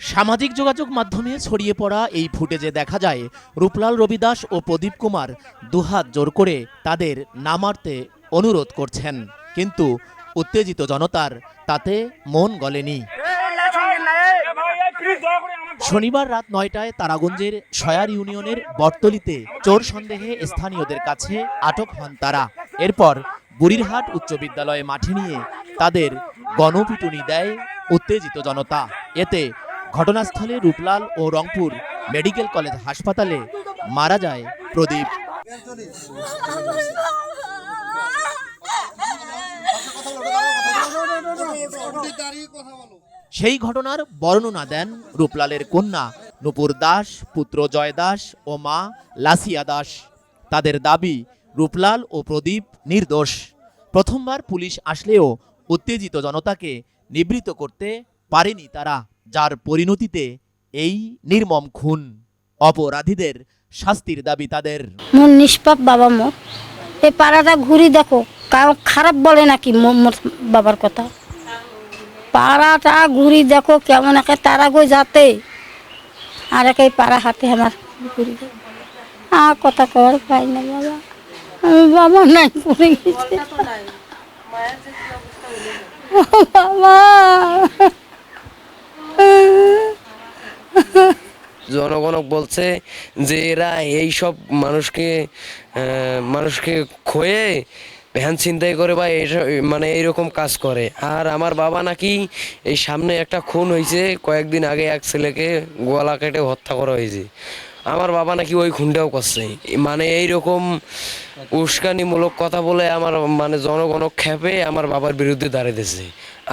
সামাজিক যোগাযোগ মাধ্যমে ছড়িয়ে পড়া এই ফুটেজে দেখা যায় রূপলাল রবিদাস ও প্রদীপ কুমার দুহাত জোর করে তাদের নামারতে অনুরোধ করছেন। কিন্তু উত্তেজিত জনতার তাতে মন গলেনি। শনিবার রাত নয়টায় তারাগঞ্জের সয়ার ইউনিয়নের বটতলিতে চোর সন্দেহে স্থানীয়দের কাছে আটক হন তারা। এরপর বুড়িরহাট উচ্চ বিদ্যালয়ে মাঠে নিয়ে তাদের গণপিটুনি দেয় উত্তেজিত জনতা। এতে ঘটনাস্থলে রূপলাল ও রংপুর মেডিকেল কলেজ হাসপাতালে মারা যায় প্রদীপ। সেই ঘটনার বর্ণনা দেন রূপলালের কন্যা নূপুর দাস, পুত্র জয় দাস ও মা লাসিয়া দাস। তাদের দাবি রূপলাল ও প্রদীপ নির্দোষ। প্রথমবার পুলিশ আসলেও উত্তেজিত জনতাকে নিবৃত করতে পারেনি তারা, যার পরিণতিতে এই নির্মম খুন অপরাধীদের শাস্তির দাবি তাদের। মোর নিষ্পাপ বাবা মোর এই পাড়াটা ঘুরি দেখো কাউ খারাপ বলে নাকি মো- মোর বাবার কথা। পাড়াটা ঘুরি দেখো, কেমন একে তারা গই যাতে। আর একে পাড়া হাতে আমার। ঘুরি আর কথা কর পাই না বাবা। বাবা নাই পড়ে গেছে। বাবা। জনগণ বলছে যে এরা এই সব মানুষকে মানুষকে খোয়ে ভ্যান ছিনতাই করে বা এইসব- মানে এইরকম কাজ করে। আর আমার বাবা নাকি এই সামনে একটা খুন হয়েছে কয়েকদিন আগে এক ছেলেকে গলা কেটে হত্যা করা হয়েছে। আমার বাবা নাকি ওই খুনটাও করছে। মানে এইরকম উস্কানিমূলক কথা বলে আমার মানে জনগণ খেপে আমার বাবার বিরুদ্ধে দাঁড়িয়েছে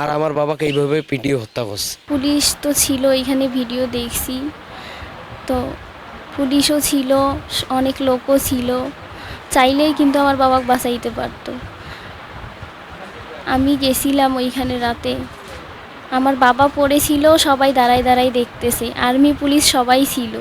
আর আমার বাবাকে এইভাবে পিটিয়ে হত্যা করছে। পুলিশ তো ছিল এখানে ভিডিও দেখছি। তো পুলিশও ছিল অনেক লোকও ছিল। চাইলেই কিন্তু আমার বাবাকে বাঁচাইতে পারতো। আমি গেছিলাম ওইখানে রাতে। আমার বাবা পড়েছিল সবাই দাঁড়ায় দাঁড়ায় দেখতেছে। আর্মি পুলিশ সবাই ছিল।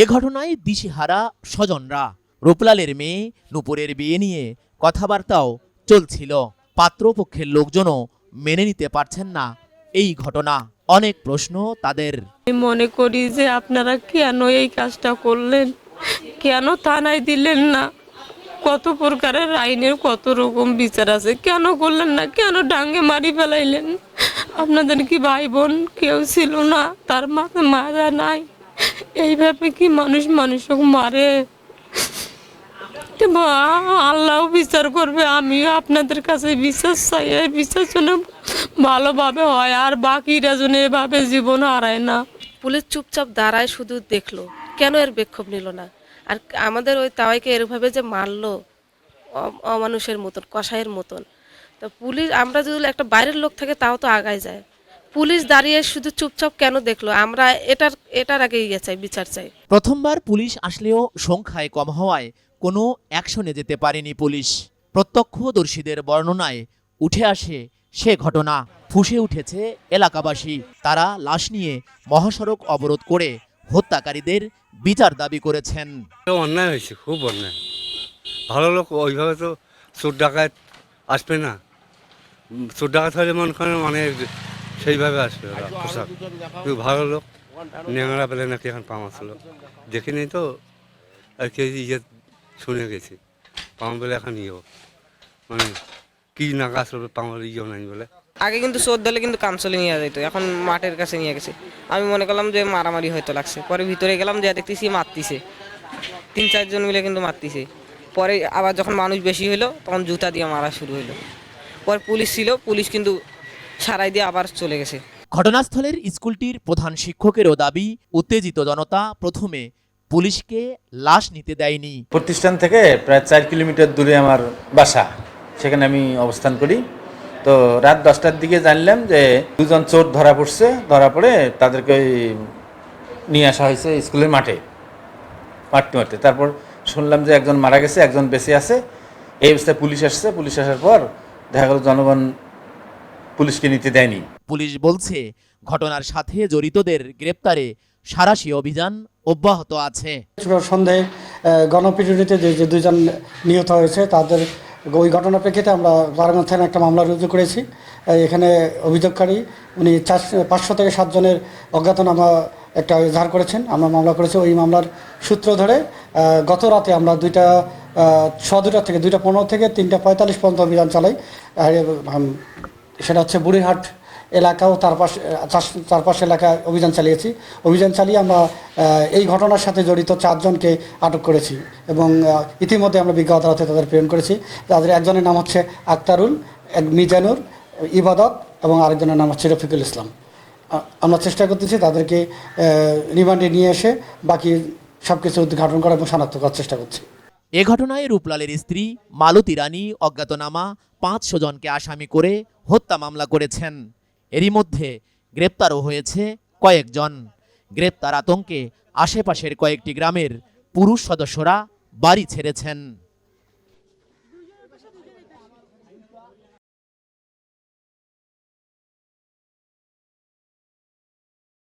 এ ঘটনায় দিশেহারা স্বজনরা রূপলালের মেয়ে নূপুরের বিয়ে নিয়ে কথাবার্তাও চলছিল। পাত্রপক্ষের লোকজনও মেনে নিতে পারছেন না এই ঘটনা। অনেক প্রশ্ন তাদের। মনে করি যে আপনারা কেন এই কাজটা করলেন? কেন থানায় দিলেন না? কত প্রকারের আইনের কত রকম বিচার আছে? কেন করলেন না? কেন ডাঙ্গে মারি ফেলাইলেন? আপনাদের কি ভাই বোন কেউ ছিল না? তার মাথা মারা নাই? এইভাবে কি মানুষ মানুষকে মারে? বা- আল্লাহ বিচার করবে, আমিও আপনাদের কাছে বিশ্বাস চাই, এই বিশ্বাস যেন ভালোভাবে হয়, আর বাকিরা যেন এভাবে জীবন হারায় না। পুলিশ চুপচাপ দাঁড়ায় শুধু দেখল, কেন এর বিক্ষোভ নিল না? আর আমাদের ওই তাওয়াইকে এরভাবে যে মারলো অমানুষের মতন কষাইয়ের মতন। তো পুলিশ, আমরা যদি একটা বাইরের লোক থাকে, তাও তো আগায় যায়। পুলিশ দাঁড়িয়ে শুধু চুপচাপ কেন দেখল? আমরা এটার এটার আগে ইয়ে চাই বিচার চাই। প্রথমবার পুলিশ আসলেও সংখ্যায় কম হওয়ায় কোনো অ্যাকশনে যেতে পারেনি পুলিশ। প্রত্যক্ষদর্শীদের বর্ণনায় উঠে আসে সে ঘটনা। ফুসে উঠেছে এলাকাবাসী। তারা লাশ নিয়ে মহাসড়ক অবরোধ করে হত্যাকারীদের বিচার দাবি করেছেন। তো অন্যায় হয়েছে খুব অন্যায়। ভালো লোক ওইভাবে তো চোর ডাকাত আসবে না। চোর ডাকাত হলে মনে করেন মানে সেইভাবে আসবে ওরা পোশাক কিন্তু ভালো লোক। ন্যাংরা পেলে নাকি এখন পামা ছিল দেখিনি তো আর কি ইয়ে শুনে গেছি। পামা বলে এখন ইয়ে মানে কি নাকা আসলে পামার ইয়েও নাই বলে। আগে কিন্তু চোর ধরলে কিন্তু কামচলে নিয়ে যেত এখন মাঠের কাছে নিয়ে গেছে। আমি মনে করলাম যে মারামারি হয়তো লাগছে। পরে ভিতরে গেলাম যে দেখতেছি মারতিছে। তিন চারজন মিলে কিন্তু মারতিছে। পরে আবার যখন মানুষ বেশি হলো তখন জুতা দিয়ে মারা শুরু হলো পরে পুলিশ ছিল পুলিশ কিন্তু সারাই দিয়ে আবার চলে গেছে। ঘটনাস্থলের স্কুলটির প্রধান শিক্ষকেরও দাবি উত্তেজিত জনতা প্রথমে পুলিশকে লাশ নিতে দেয়নি। প্রতিষ্ঠান থেকে প্রায় চার কিলোমিটার দূরে আমার বাসা সেখানে আমি অবস্থান করি। তো রাত দশটার দিকে জানলাম যে দুজন চোর ধরা পড়ছে ধরা পড়ে তাদেরকে ওই নিয়ে আসা হয়েছে স্কুলের মাঠে মারতে মারতে তারপর শুনলাম যে একজন মারা গেছে একজন বেঁচে আছে। এই অবস্থায় পুলিশ আসছে পুলিশ আসার পর দেখা গেল জনগণ পুলিশকে নিতে দেয়নি। পুলিশ বলছে ঘটনার সাথে জড়িতদের গ্রেপ্তারে সারাশি অভিযান অব্যাহত আছে। সন্ধ্যায় গণপিটুনিতে যে যে দুজন নিহত হয়েছে তাদের ওই ঘটনার প্রেক্ষিতে আমরা বারাগঞ্জ থানায় একটা মামলা রুজু করেছি। এখানে অভিযোগকারী উনি চার পাঁচশো থেকে সাতজনের অজ্ঞাতনামা একটা ধার করেছেন। আমরা মামলা করেছি ওই মামলার সূত্র ধরে গত রাতে আমরা দুইটা ছ দুটা থেকে দুইটা পনেরো থেকে তিনটা পঁয়তাল্লিশ পর্যন্ত অভিযান চালাই। সেটা হচ্ছে বুড়িহাট এলাকা ও তার পাশে চারপাশ এলাকায় অভিযান চালিয়েছি। অভিযান চালিয়ে আমরা এই ঘটনার সাথে জড়িত চারজনকে আটক করেছি এবং ইতিমধ্যে আমরা বিজ্ঞ আদালতে তাদের প্রেরণ করেছি। তাদের একজনের নাম হচ্ছে আক্তারুল, এক মিজানুর, ইবাদত এবং আরেকজনের নাম হচ্ছে রফিকুল ইসলাম। আমরা চেষ্টা করতেছি তাদেরকে রিমান্ডে নিয়ে এসে বাকি সব কিছু উদ্ঘাটন করা এবং শনাক্ত করার চেষ্টা করছি। এ ঘটনায় রূপলালের স্ত্রী, মালতী রানী, অজ্ঞাতনামা পাঁচশো জনকে আসামি করে হত্যা মামলা করেছেন। এরই মধ্যে গ্রেপ্তারও হয়েছে কয়েকজন। গ্রেপ্তার আতঙ্কে আশেপাশের কয়েকটি গ্রামের পুরুষ সদস্যরা বাড়ি ছেড়েছেন।